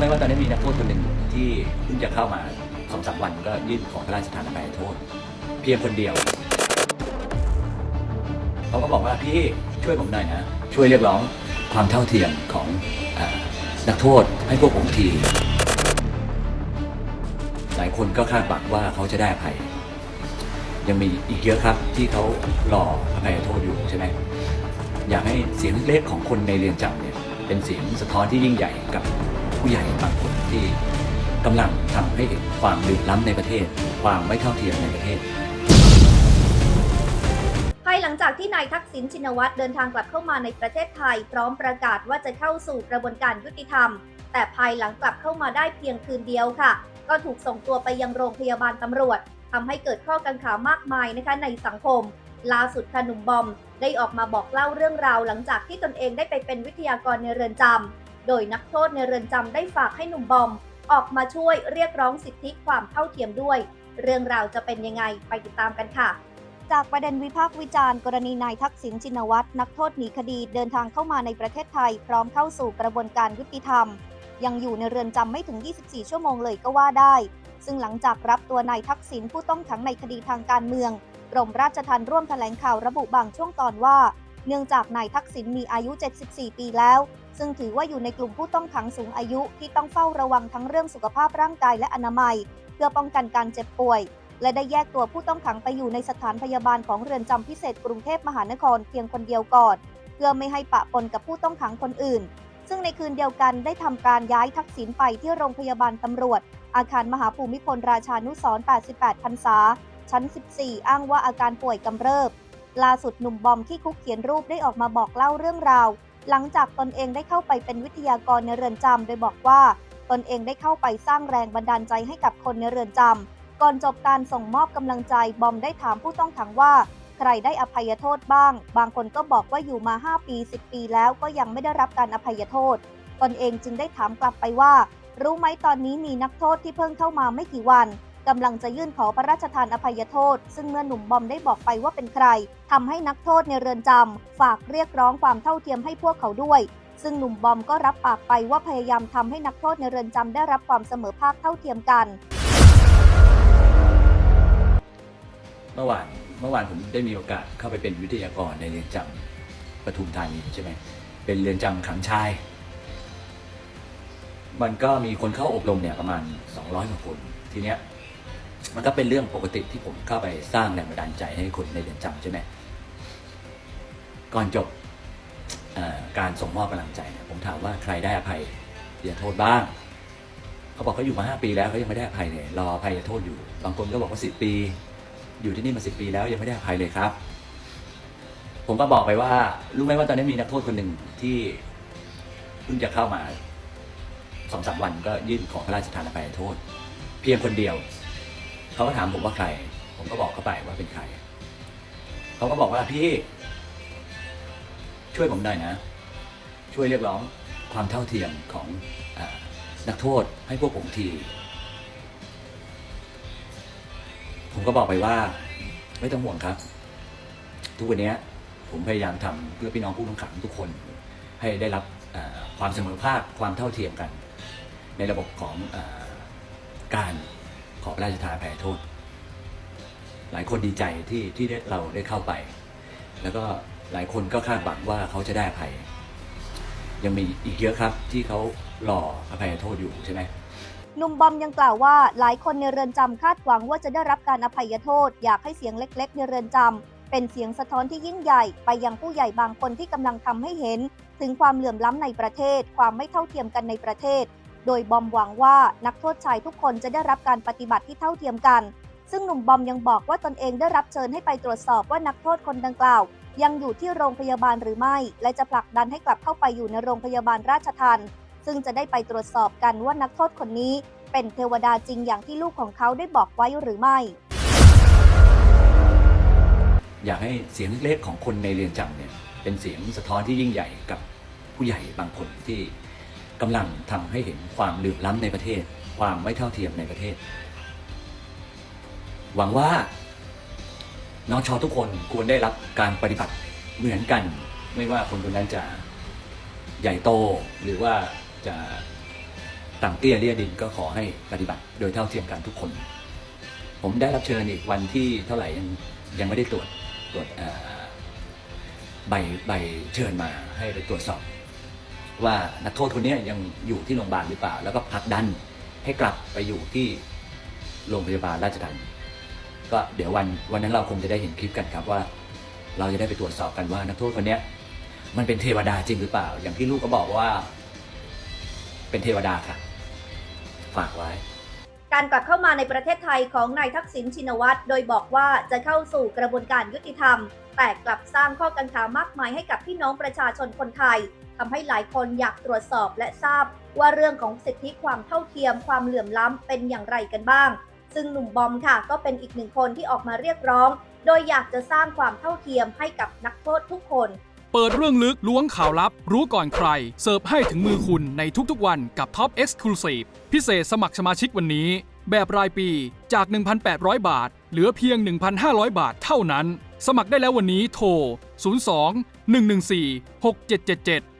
ไหมว่าตอนนี้มีนักโทษคนหนึ่งที่เพิ่งจะเข้ามาสองสามวันก็ยื่นขอพระราชทานอภัยโทษ เพียงคนเดียวเขาก็บอกว่าพี่ช่วยผมหน่อยนะช่วยเรียกร้องความเท่าเทียมของอนักโทษให้พวกผมทีหลายคนก็คาดหวังว่าเขาจะได้อภัย ยังมีอีกเยอะครับที่เขารออภัยโทษอยู่ใช่ไหมอยากให้เสียงเล็กของคนในเรือนจำเนี่ยเป็นเสียงสะท้อนที่ยิ่งใหญ่กับ ผู้ใหญ่บางคนที่กำลังทำให้เห็นความลืมล้ำในประเทศ ความไม่เท่าเทียมในประเทศภายหลังจากที่นายทักษิณชินวัตรเดินทางกลับเข้ามาในประเทศไทย พร้อมประกาศว่าจะเข้าสู่กระบวนการยุติธรรม แต่ภายหลังกลับเข้ามาได้เพียงคืนเดียวค่ะ ก็ถูกส่งตัวไปยังโรงพยาบาลตำรวจทำให้เกิดข้อกังขามากมายนะคะในสังคม ล่าสุดค่ะหนุ่มบอม ได้ออกมาบอกเล่าเรื่องราวหลังจากที่ตนเองได้ไปเป็นวิทยากรในเรือนจำ โดยนักโทษในเรือนจำได้ฝากให้หนุ่มบอม ออกมาช่วยเรียกร้องสิทธิความเท่าเทียมด้วย เรื่องราวจะเป็นยังไงไปติดตามกันค่ะ จากประเด็นวิพากษ์วิจารณ์ กรณีนายทักษิณชินวัตรนักโทษหนีคดีเดินทางเข้ามาในประเทศไทย พร้อมเข้าสู่กระบวนการยุติธรรม ยังอยู่ในเรือนจำไม่ถึง 24 ชั่วโมงเลยก็ว่าได้ ซึ่งหลังจากรับตัวนายทักษิณผู้ต้องขังในคดีทางการเมืองกรมราชทัณฑ์ร่วมแถลงข่าวระบุบางช่วงตอนว่า เนื่องจากนายทักษิณมีอายุ 74 ปีแล้ว ซึ่งถือว่าอยู่ในกลุ่มผู้ต้องขังสูงอายุที่ต้องเฝ้าระวังทั้งเรื่องสุขภาพร่างกายและอนามัย เพื่อป้องกันการเจ็บป่วย และได้แยกตัวผู้ต้องขังไปอยู่ในสถานพยาบาลของเรือนจำพิเศษกรุงเทพมหานครเพียงคนเดียวก่อน เพื่อไม่ให้ปะปนกับผู้ต้องขังคนอื่น ซึ่งในคืนเดียวกันได้ทำการย้ายทักษิณไปที่โรงพยาบาลตำรวจ อาคารมหาภูมิพลราชานุสร 88 พรรษา ชั้น 14 อ้างว่าอาการป่วยกำเริบ ล่าสุดหนุ่มบอมที่คุกเขียนรูปได้ออกมาบอกเล่าเรื่องราว หลังจากตนเองได้เข้าไปเป็นวิทยากรในเรือนจำโดยบอกว่า ตนเองได้เข้าไปสร้างแรงบันดาลใจให้กับคนในเรือนจำก่อนจบการส่งมอบกำลังใจบอมได้ถามผู้ต้องขังว่า ใครได้อภัยโทษบ้าง บางคนก็บอกว่าอยู่มา 5 ปี 10 ปีแล้วก็ยังไม่ได้รับการอภัยโทษ ตนเองจึงได้ถามกลับไปว่า รู้ไหมตอนนี้มีนักโทษที่เพิ่งเข้ามาไม่กี่วัน กำลังจะยื่นขอพระราชทานอภัยโทษ ซึ่งเมื่อหนุ่มบอมได้บอกไปว่าเป็นใครทำให้นักโทษในเรือนจำฝากเรียกร้องความเท่าเทียมให้พวกเขาด้วย ซึ่งหนุ่มบอมก็รับปากไปว่าพยายามทำให้นักโทษในเรือนจำได้รับความเสมอภาคเท่าเทียมกัน เมื่อวานเมื่อวานผมได้มีโอกาสเข้าไปเป็นวิทยากรในเรือนจำปทุมธานีใช่ไหมเป็นเรือนจำขังชาย มันก็มีคนเข้าอบรมเนี่ยประมาณ 200กว่าคนทีเนี้ย มันก็เป็นเรื่องปกติที่ผมเข้าไปสร้างแรงบันดาลใจให้คนในเรือนจำใช่ไหมก่อนจบการส่งมอบกำลังใจผมถามว่าใครได้อภัยเสียโทษบ้าง เขาบอกเขาอยู่มาห้าปีแล้วเขายังไม่ได้อภัยเลยรออภัยโทษอยู่ บางคนก็บอกว่าสิบปี อยู่ที่นี่มาสิบปีแล้วยังไม่ได้อภัยเลยครับ ผมก็บอกไปว่ารู้ไหมว่าตอนนี้มีนักโทษคนหนึ่งที่เพิ่งจะเข้ามาสองสามวันก็ยื่นขอพระราชทานอภัยโทษ เพียงคนเดียว เขาก็ถามผมว่าใคร ผมก็บอกเขาไปว่าเป็นใคร เขาก็บอกว่าพี่ ช่วยผมหน่อยนะ ช่วยเรียกร้องความเท่าเทียมของอนักโทษให้พวกผมที ผมก็บอกไปว่า ไม่ต้องห่วงครับ ทุกวันนี้ผมพยายามทำเพื่อพี่น้องผู้ต้องขังทุกคน ให้ได้รับความเสมอภาคความเท่าเทียมกัน ในระบบของอการ ขอพระราชทานอภัยโทษ หลายคนดีใจที่ที่เราได้เข้าไป แล้วก็หลายคนก็คาดหวังว่าเขาจะได้อภัย ยังมีอีกเยอะครับที่เขารออภัยโทษอยู่ใช่ไหมหนุ่มบอมยังกล่าวว่าหลายคนในเรือนจำคาดหวังว่าจะได้รับการอภัยโทษ อยากให้เสียงเล็ก ๆ ในเรือนจำเป็นเสียงสะท้อนที่ยิ่งใหญ่ ไปยังผู้ใหญ่บางคนที่กำลังทำให้เห็น ถึงความเหลื่อมล้ำในประเทศ ความไม่เท่าเทียมกันในประเทศ โดยบอมหวังว่านักโทษชายทุกคนจะได้รับการปฏิบัติที่เท่าเทียมกัน ซึ่งหนุ่มบอมยังบอกว่าตนเองได้รับเชิญให้ไปตรวจสอบว่านักโทษคนดังกล่าว ยังอยู่ที่โรงพยาบาลหรือไม่ และจะผลักดันให้กลับเข้าไปอยู่ในโรงพยาบาลราชทัณฑ์ซึ่งจะได้ไปตรวจสอบกันว่านักโทษคนนี้ เป็นเทวดาจริงอย่างที่ลูกของเขาได้บอกไว้หรือไม่ อยากให้เสียงเล็กๆของคนในเรือนจำเนี่ยเป็นเสียงสะท้อนที่ยิ่งใหญ่กับผู้ใหญ่บางคนที่ กำลังทำให้เห็นความเหลื่อมล้ำในประเทศ ความไม่เท่าเทียมในประเทศ หวังว่าน้องชอทุกคนควรได้รับการปฏิบัติเหมือนกัน ไม่ว่าคนคนนั้นจะใหญ่โต หรือว่าจะต่างเตี้ยเลี่ยดินก็ขอให้ปฏิบัติโดยเท่าเทียมกันทุกคน ผมได้รับเชิญอีกวันที่เท่าไหร่ยังยังไม่ได้ตรวจตรวจใบใบเชิญมาให้ไปตรวจสอบ ว่านักโทษคนนี้ยังอยู่ที่โรงพยาบาลหรือเปล่า แล้วก็ผลักดันให้กลับไปอยู่ที่โรงพยาบาลราชทัณฑ์ก็เดี๋ยววันวันนั้นเราคงจะได้เห็นคลิปกันครับว่า เราจะได้ไปตรวจสอบกันว่านักโทษคนนี้มันเป็นเทวดาจริงหรือเปล่า อย่างที่ลูกก็บอกว่า เป็นเทวดาค่ะ ฝากไว้ การกลับเข้ามาในประเทศไทยของนายทักษิณชินวัตรโดยบอกว่าจะเข้าสู่กระบวนการยุติธรรม แต่กลับสร้างข้อกังขามากมายให้กับพี่น้องประชาชนคนไทย ทำให้หลายคนอยากตรวจสอบและทราบ ว่าเรื่องของสิทธิความเท่าเทียมความเหลื่อมล้ำเป็นอย่างไรกันบ้าง ซึ่งหนุ่มบอมค่ะ ก็เป็นอีกหนึ่งคนที่ออกมาเรียกร้อง โดยอยากจะสร้างความเท่าเทียมให้กับนักโทษทุกคนเปิดเรื่องลึกล้วงข่าวลับ รู้ก่อนใคร เสิร์ฟให้ถึงมือคุณในทุกๆวันกับ Top Exclusive พิเศษสมัครสมาชิกวันนี้ แบบรายปีจาก 1,800 บาท เหลือเพียง 1,500 บาทเท่านั้น สมัครได้แล้ววันนี้โทร 02 114 6777